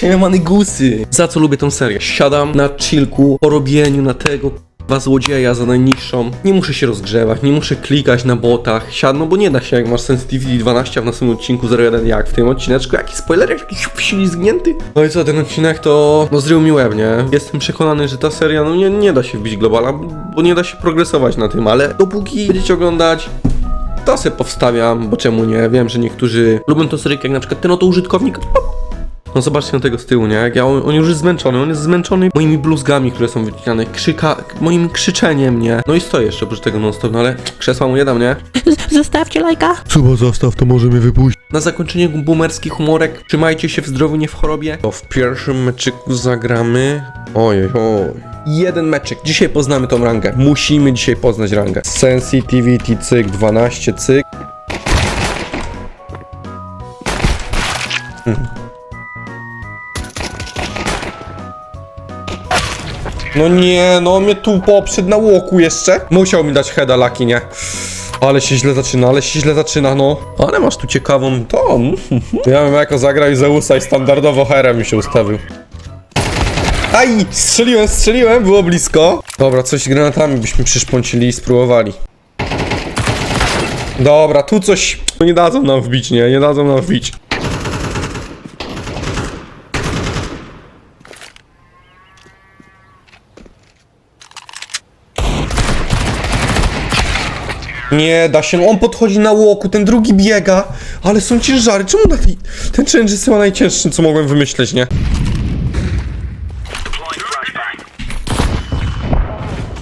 Siemany gusy! Za co lubię tą serię? Siadam na chillku, po robieniu na tego k***wa złodzieja za najniższą. Nie muszę się rozgrzewać, nie muszę klikać na botach. Siadam, bo nie da się, jak masz sensitivity 12, a w następnym odcinku 01 jak w tym odcineczku. Jaki spoiler, jakiś ślizgnięty. No i co, ten odcinek to no zrył mi łeb, nie? Jestem przekonany, że ta seria no nie, nie da się wbić globala, bo nie da się progresować na tym, ale dopóki będziecie oglądać to se powstawiam, bo czemu nie? Wiem, że niektórzy lubią tą serię, jak na przykład ten oto użytkownik. No zobaczcie na tego z tyłu, nie? Jak ja, on, on już jest zmęczony, on jest zmęczony moimi bluzgami, które są wycinane, krzyka, moim krzyczeniem, nie? No i stoję jeszcze oprócz tego non stop, no ale krzesła mu nie dam, nie? Zostawcie lajka. Suba zostaw, to możemy wypuścić. Na zakończenie boomerski humorek, trzymajcie się w zdrowiu, nie w chorobie. To w pierwszym meczyku zagramy... Ojej, oj. Jeden meczek. Dzisiaj poznamy tą rangę. Musimy dzisiaj poznać rangę. Sensitivity cyk 12 cyk. No nie, no mnie tu poprzedł na łoku jeszcze. Musiał mi dać heada Laki, nie? Ale się źle zaczyna, ale się źle zaczyna, no. Ale masz tu ciekawą tą. Ja bym jako zagrał Zeusa i standardowo herem mi się ustawił. Aj! Strzeliłem, strzeliłem, było blisko. Dobra, coś z granatami byśmy przyszpącili i spróbowali. Dobra, tu coś... No nie dadzą nam wbić, nie? Nie dadzą nam wbić. Nie da się, no on podchodzi na łoku, ten drugi biega, ale są ciężary. Czemu na tej... ten challenge jest chyba najcięższym, co mogłem wymyśleć, nie?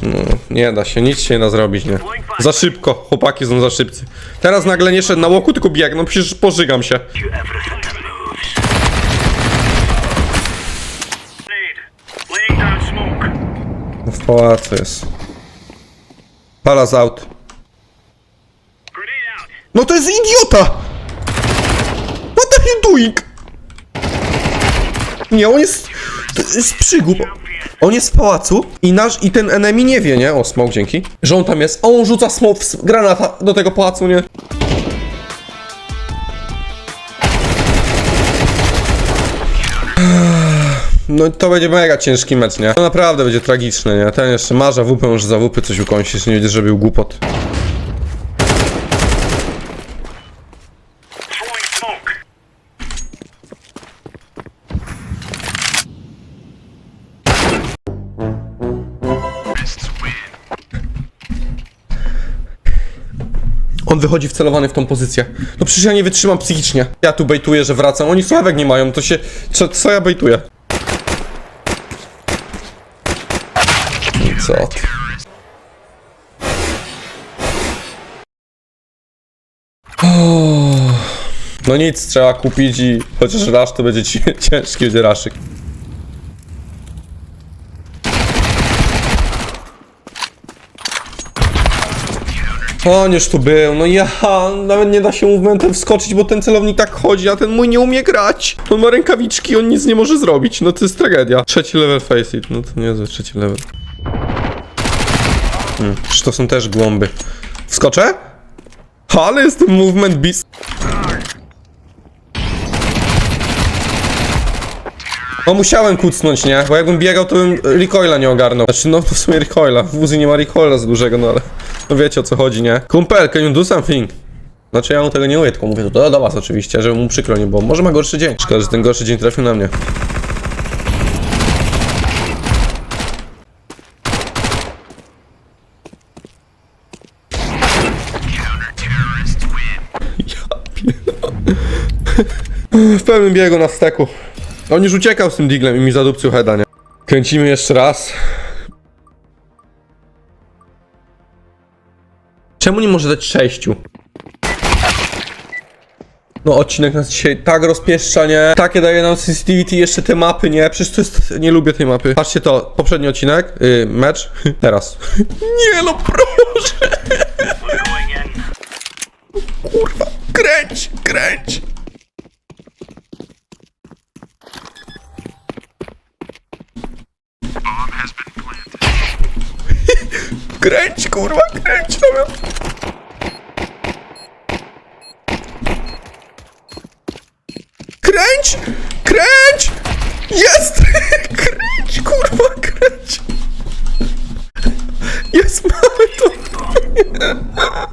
No, nie da się, nic się nie da zrobić, nie? Za szybko, chłopaki są za szybcy. Teraz nagle nie szedł na łoku, tylko bieg, no przecież pożygam się. No w pałacu jest. Palace out. No to jest idiota! What are you doing? Nie, on jest... To jest przygłup. On jest w pałacu i nasz... i ten enemy nie wie, nie? O, smoke, dzięki. Że on tam jest, a on rzuca smoke, z granata do tego pałacu, nie? No to będzie mega ciężki mecz, nie? To naprawdę będzie tragiczny, nie? Ten jeszcze marza WP, może za WP coś ukąsić, nie będzie, że był głupot. On wychodzi wcelowany w tą pozycję. No przecież ja nie wytrzymam psychicznie. Ja tu bejtuję, że wracam. Oni sławek nie mają, to się... Co, co ja bejtuję? Co? No nic, trzeba kupić i chociaż rasz to będzie ci, ciężki będzie raszyk. On już tu był, no ja nawet nie da się movementem wskoczyć, bo ten celownik tak chodzi, a ten mój nie umie grać. On ma rękawiczki, on nic nie może zrobić, no to jest tragedia. Trzeci level face it, no to niezły trzeci level. Hmm, to są też głąby. Wskoczę? Ale jest ten movement beast. No musiałem kucnąć, nie? Bo jakbym biegał, to bym recoila nie ogarnął. Znaczy, no w sumie recoila. W Uzi nie ma recoila za dużego, no ale... No wiecie o co chodzi, nie? Kumpel, can you do something? Znaczy ja mu tego nie mówię, tylko mówię to do was oczywiście, żeby mu przykro nie było. Może ma gorszy dzień. Szkoda, że ten gorszy dzień trafił na mnie. W pełnym biegu na steku. On już uciekał z tym diglem i mi zadupcił heada, nie? Kręcimy jeszcze raz. Czemu nie może dać sześciu? No odcinek nas dzisiaj tak rozpieszcza, nie? Takie daje nam sensitivity, jeszcze te mapy, nie? Przecież to jest... nie lubię tej mapy. Patrzcie to, poprzedni odcinek, yy, mecz, teraz. nie no, proszę! Kurwa, kręć, kręć! Kręć, kurwa, kręć, no Kręć! Kręć! Jest! Kręć, kurwa, kręć! Jest, mamy to!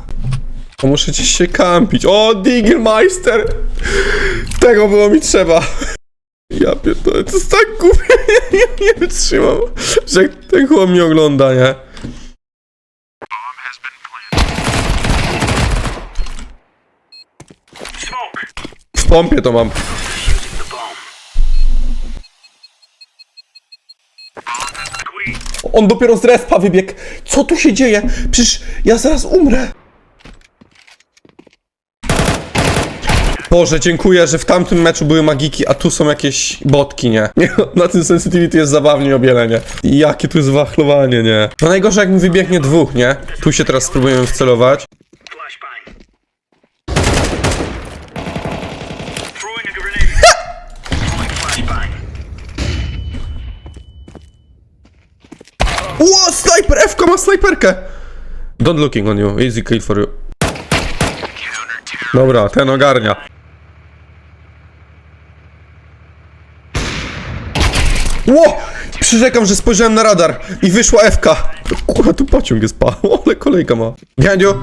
To muszę gdzieś się kampić. O, Digelmeister! Tego było mi trzeba. Ja pierdolę, to jest tak głupie, ja nie wytrzymam, że ten chłop mnie ogląda, nie? W to mam. On dopiero z respa wybiegł. Co tu się dzieje? Przecież ja zaraz umrę. Boże, dziękuję, że w tamtym meczu były magiki, a tu są jakieś botki, nie? nie na tym sensitivity jest zabawnie o? Jakie tu jest wachlowanie, nie? No najgorzej jak mi wybiegnie dwóch, nie? Tu się teraz spróbujemy wcelować. Ło, sniper! F ma snajperkę! Don't looking on you, easy kill for you. Dobra, ten ogarnia. Ło! Przyrzekam, że spojrzałem na radar i wyszła FK. Kurwa, tu pociąg jest pa. Ale kolejka ma. Gandziu!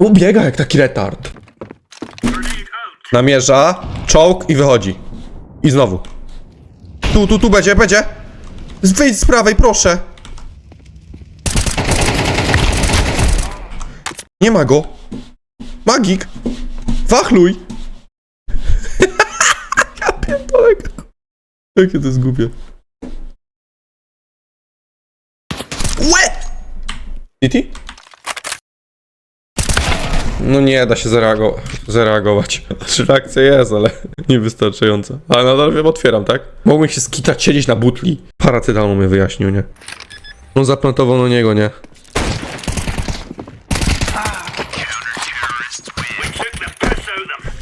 Ubiega jak taki retard. Namierza, czołg i wychodzi. I znowu. Tu, tu, tu będzie, będzie. Wyjdź z prawej, proszę. Nie ma go. Magik. Wachluj. ja pierdolę. Jakie to jest głupie. Łe! City? No nie da się zareago- zareagować. Znaczy reakcja jest, ale niewystarczająca. Ale nadal wiem, otwieram, tak? Mogłem się skitać, siedzieć na butli. Paracetamol mnie wyjaśnił, nie? No zaplantował na niego, nie?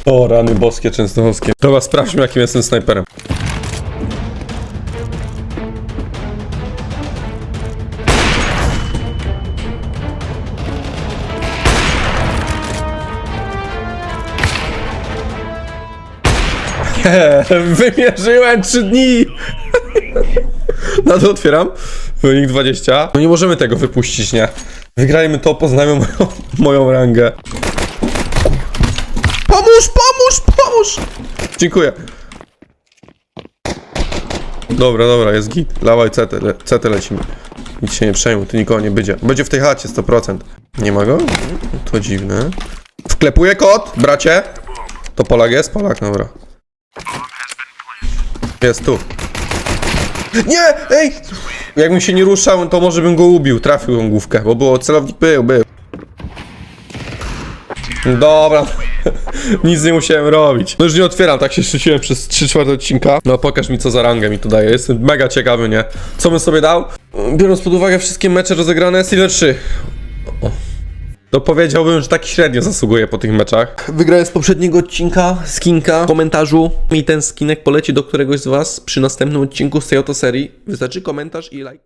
O, rany boskie częstochowskie. Dobra, sprawdźmy, jakim jestem snajperem. Wymierzyłem 3 dni! Nadal otwieram. Wynik 20. No nie możemy tego wypuścić, nie? Wygrajmy to, poznajmy moją, moją rangę. Pomóż, pomóż, pomóż! Dziękuję. Dobra, dobra, jest git. Lawaj CT, le, CT lecimy. Nic się nie przejmuj, tu nikogo nie będzie. Będzie w tej chacie 100%. Nie ma go? To dziwne. Wklepuję kod, bracie. To Polak jest? Polak, dobra. Jest tu. Nie! Ej! Jakbym się nie ruszał, to może bym go ubił. Trafił tą główkę, bo było celownik był, był. Dobra, nic nie musiałem robić. No już nie otwieram, tak się szczyciłem przez 3 czwarte odcinka. No pokaż mi co za rangę mi tu daje, jestem mega ciekawy, nie? Co bym sobie dał? Biorąc pod uwagę wszystkie mecze rozegrane, Silver 3. O. To powiedziałbym, że tak średnio zasługuje po tych meczach. Wygrałem z poprzedniego odcinka skinka w komentarzu i ten skinek poleci do któregoś z was przy następnym odcinku z tej oto serii. Wystarczy komentarz i like.